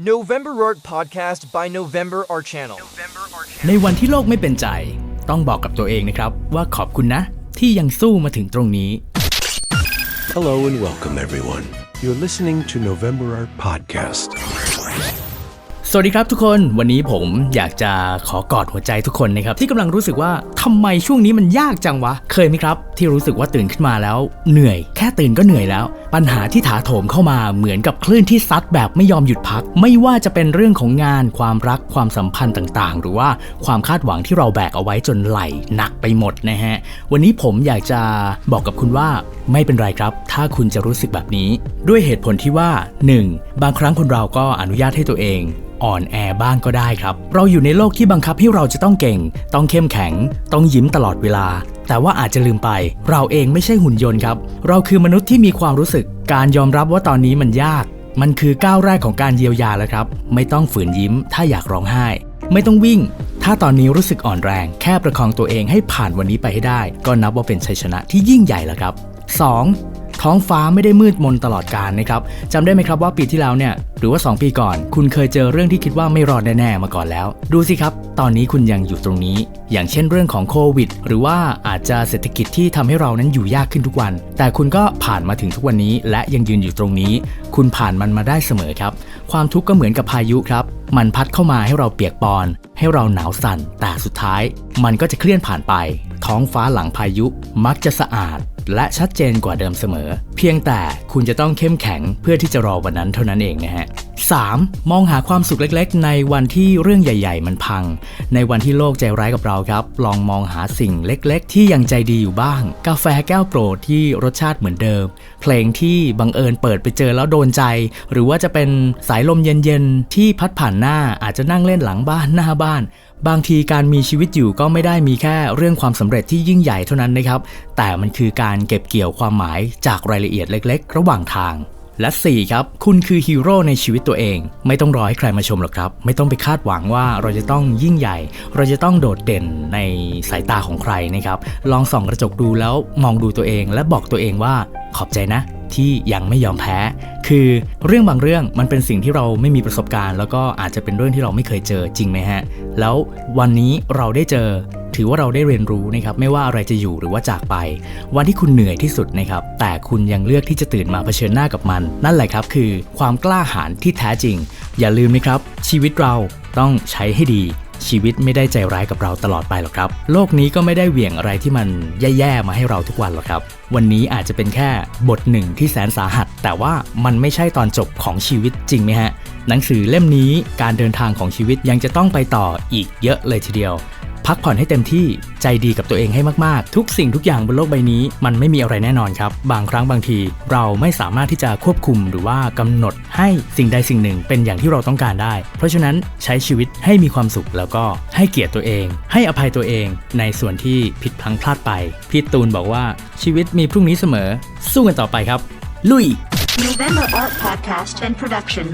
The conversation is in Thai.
November Art Podcast by November Art Channel. ในวันที่โลกไม่เป็นใจ ต้องบอกกับตัวเองนะครับ ว่าขอบคุณนะ ที่ยังสู้มาถึงตรงนี้ Hello and welcome, everyone. You're listening to November Art Podcast. สวัสดีครับทุกคนวันนี้ผมอยากจะขอกอดหัวใจทุกคนนะครับที่กำลังรู้สึกว่าทำไมช่วงนี้มันยากจังวะ เคยไหมครับ ที่รู้สึกว่าตื่นขึ้นมาแล้ว เหนื่อย แค่ตื่นก็เหนื่อยแล้ว ปัญหาที่ถาโถมเข้ามาเหมือนกับคลื่นที่ซัดแบบไม่ยอมหยุดพัก ไม่ว่าจะเป็นเรื่องของงาน ความรักความสัมพันธ์ต่างๆ หรือว่าความคาดหวังที่เราแบกเอาไว้จนไหลหนักไปหมดนะฮะวันนี้ผมอยากจะบอกกับคุณว่าไม่เป็นไรครับ ถ้าคุณจะรู้สึกแบบนี้ ด้วยเหตุผลที่ว่า 1. บางครั้งคนเราก็อนุญาตให้ตัวเอง อ่อนแอบ้างก็ได้ครับ เราอยู่ในโลกที่บังคับให้เราจะต้องเก่ง ต้องเข้มแข็ง ต้องยิ้มตลอดเวลา แต่ว่าอาจจะลืมไป เราเองไม่ใช่หุ่นยนต์ครับ เราคือมนุษย์ที่มีความรู้สึก การยอมรับว่าตอนนี้มันยาก มันคือก้าวแรกของการเยียวยาแล้วครับ ไม่ต้องฝืนยิ้ม ถ้าอยากร้องไห้ ไม่ต้องวิ่ง ถ้าตอนนี้รู้สึกอ่อนแรง แค่ประคองตัวเองให้ผ่านวันนี้ไปให้ได้ ก็นับว่าเป็นชัยชนะที่ยิ่งใหญ่แล้วครับ 2. ท้องฟ้าไม่ได้มืดมนตลอดกาลนะครับจำได้ไหมครับว่าปีที่แล้วเนี่ยหรือว่า 2 ปีก่อน คุณเคยเจอเรื่องที่คิดว่าไม่รอดแน่ๆมาก่อนแล้ว ดูสิครับ ตอนนี้คุณยังอยู่ตรงนี้ อย่างเช่นเรื่องของโควิด หรือว่าอาจจะเศรษฐกิจที่ทำให้เรานั้นอยู่ยากขึ้นทุกวัน แต่คุณก็ผ่านมาถึงทุกวันนี้ และยังยืนอยู่ตรงนี้ คุณผ่านมันมาได้เสมอครับ ความทุกข์ก็เหมือนกับพายุครับ มันพัดเข้ามาให้เราเปียกปอน ให้เราหนาวสั่น แต่สุดท้าย มันก็จะเคลื่อนผ่านไป ท้องฟ้าหลังพายุมักจะสะอาด และชัดเจนกว่าเดิมเสมอ เพียงแต่คุณจะต้องเข้มแข็งเพื่อที่จะรอวันนั้นเท่านั้นเองนะฮะ 3. มองหาความสุขเล็กๆ ในวันที่เรื่องใหญ่ ๆ มันพัง ในวันที่โลกใจร้ายกับเราครับ ลองมองหาสิ่งเล็ก ๆ ที่ยังใจดีอยู่บ้าง กาแฟแก้วโปรดที่รสชาติเหมือนเดิม เพลงที่บังเอิญเปิดไปเจอแล้วโดนใจ หรือว่าจะเป็นสายลมเย็นๆ ที่พัดผ่านหน้าอาจจะนั่งเล่นหลังบ้านหน้าบ้าน บางทีการมีชีวิตอยู่ก็ไม่ได้มีแค่เรื่องความสำเร็จที่ยิ่งใหญ่เท่านั้นนะครับ แต่มันคือการเก็บเกี่ยวความหมายจากรายละเอียดเล็ก ๆ ระหว่างทาง และ 4 ครับ คุณคือฮีโร่ในชีวิตตัวเอง ไม่ต้องรอให้ใครมาชมหรอกครับ ไม่ต้องไปคาดหวังว่าเราจะต้องยิ่งใหญ่ เราจะต้องโดดเด่นในสายตาของใครนะครับ ลองส่องกระจกดูแล้วมองดูตัวเอง และบอกตัวเองว่าขอบใจนะที่ยังไม่ยอมแพ้ คือเรื่องบางเรื่องมันเป็นสิ่งที่เราไม่มีประสบการณ์ แล้วก็อาจจะเป็นเรื่องที่เราไม่เคยเจอจริงไหมฮะ แล้ววันนี้เราได้เจอ ถือว่าเราได้เรียนรู้นะครับไม่ว่าอะไรจะอยู่หรือว่าจากไป วันที่คุณเหนื่อยที่สุดนะครับแต่คุณยังเลือกที่จะตื่นมาเผชิญหน้ากับมัน นั่นแหละครับคือความกล้าหาญที่แท้จริง อย่าลืมนะครับ ชีวิตเราต้องใช้ให้ดีชีวิตไม่ได้ใจร้ายกับเราตลอดไปหรอกครับ โลกนี้ก็ไม่ได้เหวี่ยงอะไรที่มันแย่ๆมาให้เราทุกวันหรอกครับ วันนี้อาจจะเป็นแค่บทหนึ่งที่แสนสาหัส แต่ว่ามันไม่ใช่ตอนจบของชีวิตจริงไหมฮะ หนังสือเล่มนี้การเดินทางของชีวิตยังจะต้องไปต่ออีกเยอะเลยทีเดียว พักผ่อนให้เต็มที่ใจดีกับตัวเองให้มากๆ ทุกสิ่งทุกอย่างบนโลกใบนี้ มันไม่มีอะไรแน่นอนครับ บางครั้งบางที เราไม่สามารถที่จะควบคุมหรือว่ากำหนดให้สิ่งใดสิ่งหนึ่งเป็นอย่างที่เราต้องการได้ เพราะฉะนั้นใช้ชีวิตให้มีความสุขแล้วก็ให้เกียรติตัวเอง ให้อภัยตัวเองในส่วนที่ผิดพลังพลาดไปพี่ตูนบอกว่าชีวิตมีพรุ่งนี้เสมอ สู้กันต่อไปครับ ลุย November Art Podcast and Production.